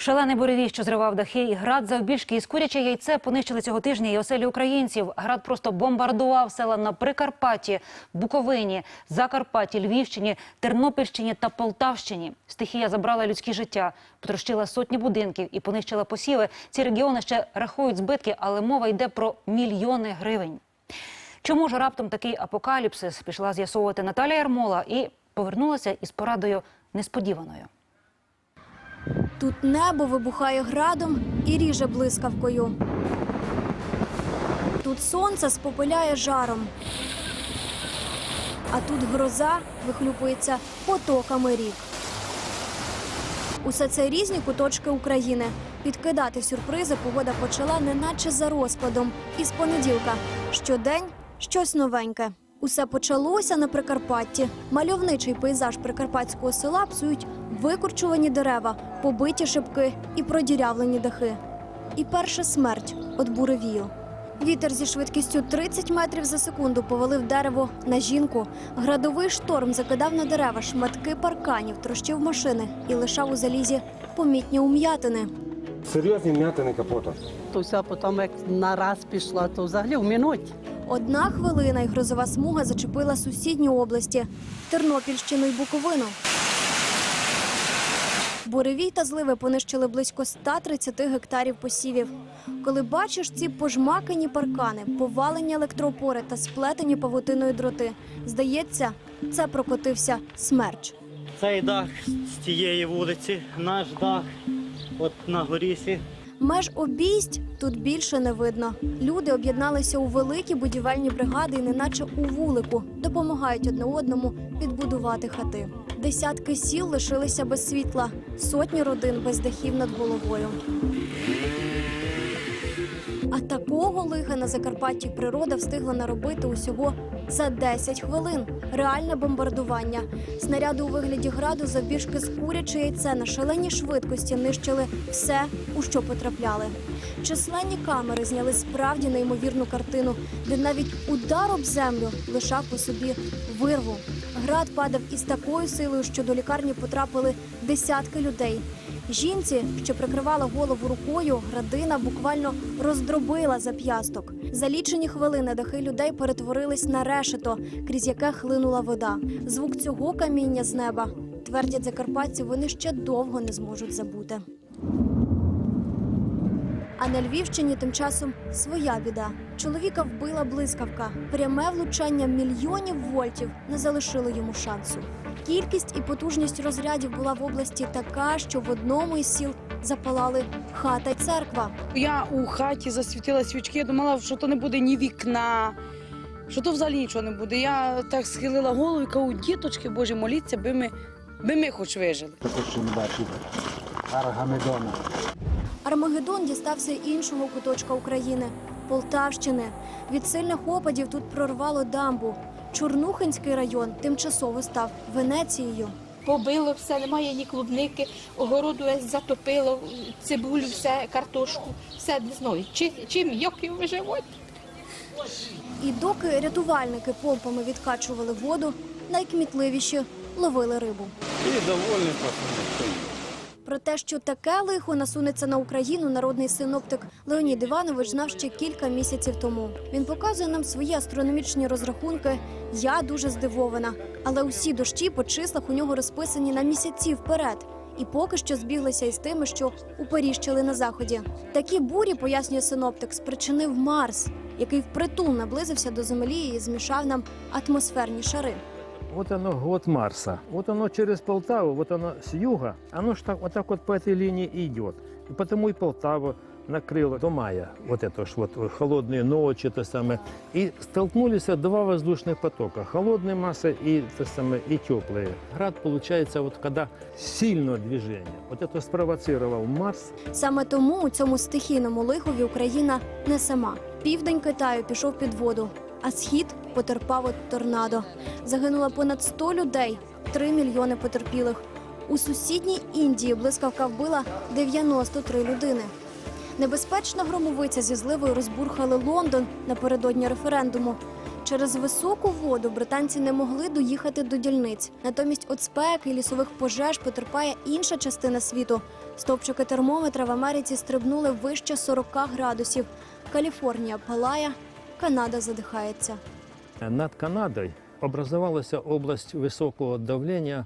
Шалений буревій, що зривав дахи, і град завбільшки із куряче яйце понищили цього тижня і оселі українців. Град просто бомбардував села на Прикарпатті, Буковині, Закарпатті, Львівщині, Тернопільщині та Полтавщині. Стихія забрала людські життя, потрощила сотні будинків і понищила посіви. Ці регіони ще рахують збитки, але мова йде про мільйони гривень. Чому ж раптом такий апокаліпсис пішла з'ясовувати Наталія Ярмола і повернулася із порадою несподіваною. Тут небо вибухає градом і ріже блискавкою. Тут сонце спопиляє жаром. А тут гроза вихлюпується потоками рік. Усе це різні куточки України. Підкидати сюрпризи погода почала неначе за розкладом. З понеділка щодень щось новеньке. Усе почалося на Прикарпатті. Мальовничий пейзаж прикарпатського села псують викорчувані дерева, побиті шибки і продірявлені дахи. І перша смерть від буревію. Вітер зі швидкістю 30 метрів за секунду повалив дерево на жінку. Градовий шторм закидав на дерева шматки парканів, трощив машини і лишав у залізі помітні ум'ятини. Серйозні м'ятини капота. То все потім, як на раз пішла, то взагалі в минуті. Одна хвилина і грозова смуга зачепила сусідні області Тернопільщину і Буковину. Буревій та зливи понищили близько 130 гектарів посівів. Коли бачиш ці пожмакані паркани, повалені електроопори та сплетені павутиною дроти, здається, це прокотився смерч. Цей дах з тієї вулиці, наш дах, от на горісі. Меж обійсть тут більше не видно. Люди об'єдналися у великі будівельні бригади і неначе у вулику допомагають одне одному підбудувати хати. Десятки сіл лишилися без світла, сотні родин без дахів над головою. А такого лиха на Закарпатті природа встигла наробити усього за 10 хвилин. Реальне бомбардування. Снаряди у вигляді граду завбільшки з куряче яйце на шаленій швидкості нищили все, у що потрапляли. Численні камери зняли справді неймовірну картину, де навіть удар об землю лишав по собі вирву. Град падав із такою силою, що до лікарні потрапили десятки людей. Жінці, що прикривала голову рукою, градина буквально роздробила зап'ясток. За лічені хвилини дахи людей перетворились на решето, крізь яке хлинула вода. Звук цього каміння з неба твердять закарпатці, вони ще довго не зможуть забути. А на Львівщині тим часом своя біда. Чоловіка вбила блискавка. Пряме влучання мільйонів вольтів не залишило йому шансу. Кількість і потужність розрядів була в області така, що в одному із сіл запалали хата й церква. Я у хаті засвітила свічки, я думала, що то не буде ні вікна, що то взагалі нічого не буде. Я так схилила голову і кажу, діточки Боже, моліться, би ми, би ми хоч вижили. Також що не бачите. Аргамедона. Армагеддон дістався іншого куточка України Полтавщини. Від сильних опадів тут прорвало дамбу. Чорнухинський район тимчасово став Венецією. Побило все, немає ні клубники, огороду затопило, цибулю, все, картошку, все не знаю. Чи, чим як його виживуть? І доки рятувальники помпами відкачували воду, найкмітливіші ловили рибу. І довольний просто. Про те, що таке лихо насунеться на Україну, народний синоптик Леонід Іванович знав ще кілька місяців тому. Він показує нам свої астрономічні розрахунки. Я дуже здивована, але усі дощі по числах у нього розписані на місяці вперед. І поки що збіглися із тими, що уперіщили на заході. Такі бурі, пояснює синоптик, спричинив Марс, який впритул наблизився до землі і змішав нам атмосферні шари. Вот оно, год Марса. Вот оно через Полтаву, вот оно с юга, оно ж так, вот так вот по этой линии и идет. И потому и Полтаву накрыло до мая. Вот это ж вот холодные ночи, то самое. И столкнулись два воздушных потока. Холодная масса и, то самое, и теплые. Град получается, вот когда сильное движение. Вот это спровоцировал Марс. Саме тому у цьому стихійному лихові Україна не сама. Південь Китаю пішов під воду, а схід потерпав від торнадо. Загинуло понад 100 людей, 3 мільйони потерпілих. У сусідній Індії блискавка вбила 93 людини. Небезпечна громовиця зі зливою розбурхали Лондон напередодні референдуму. Через високу воду британці не могли доїхати до дільниць. Натомість від спеки і лісових пожеж потерпає інша частина світу. Стовпчики термометра в Америці стрибнули вище 40 градусів. Каліфорнія палає, Канада задихається. Над Канадой образовалась область высокого давления,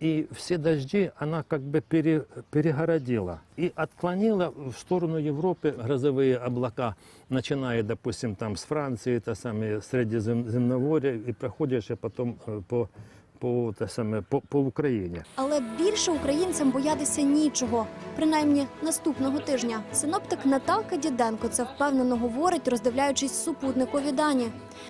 и все дожди она как бы пере- перегородила и отклонила в сторону Европы грозовые облака, начиная, допустим, там с Франции, это самое Средиземноморье, и проходящие потом э, по, по, те саме, по, по Україні. Але більше українцям боятися нічого, принаймні наступного тижня. Синоптик Наталка Діденко це впевнено говорить, роздивляючись супутникові дані.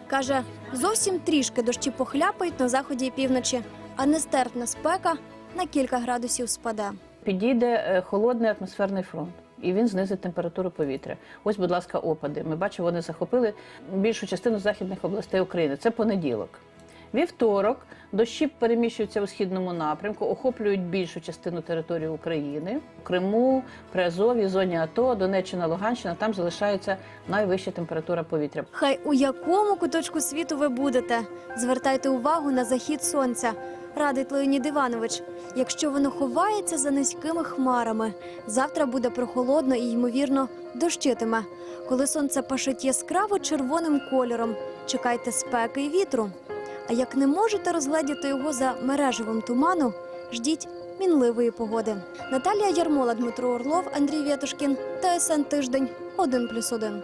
Каже, зовсім трішки дощі похляпають на заході і півночі, а нестерпна спека на кілька градусів спаде. підійде е, холодний атмосферний фронт. І він знизить температуру повітря. Ось, будь ласка, опади. Ми бачимо, вони захопили більшу частину західних областей України. Це понеділок. Вівторок дощі переміщуються у східному напрямку, охоплюють більшу частину території України. Криму, Приазов'ї, зоні АТО, Донеччина, Луганщина. Там залишається найвища температура повітря. Хай у якому куточку світу ви будете, звертайте увагу на захід сонця. Радить Леонід Іванович. Якщо воно ховається за низькими хмарами, завтра буде прохолодно і ймовірно дощитиме. Коли сонце пашить яскраво червоним кольором, чекайте спеки і вітру. А як не можете розгледіти його за мережевим туману, ждіть мінливої погоди. Наталія Ярмола, Дмитро Орлов, Андрій Вєтушкін, ТСН Тиждень, 1+,1.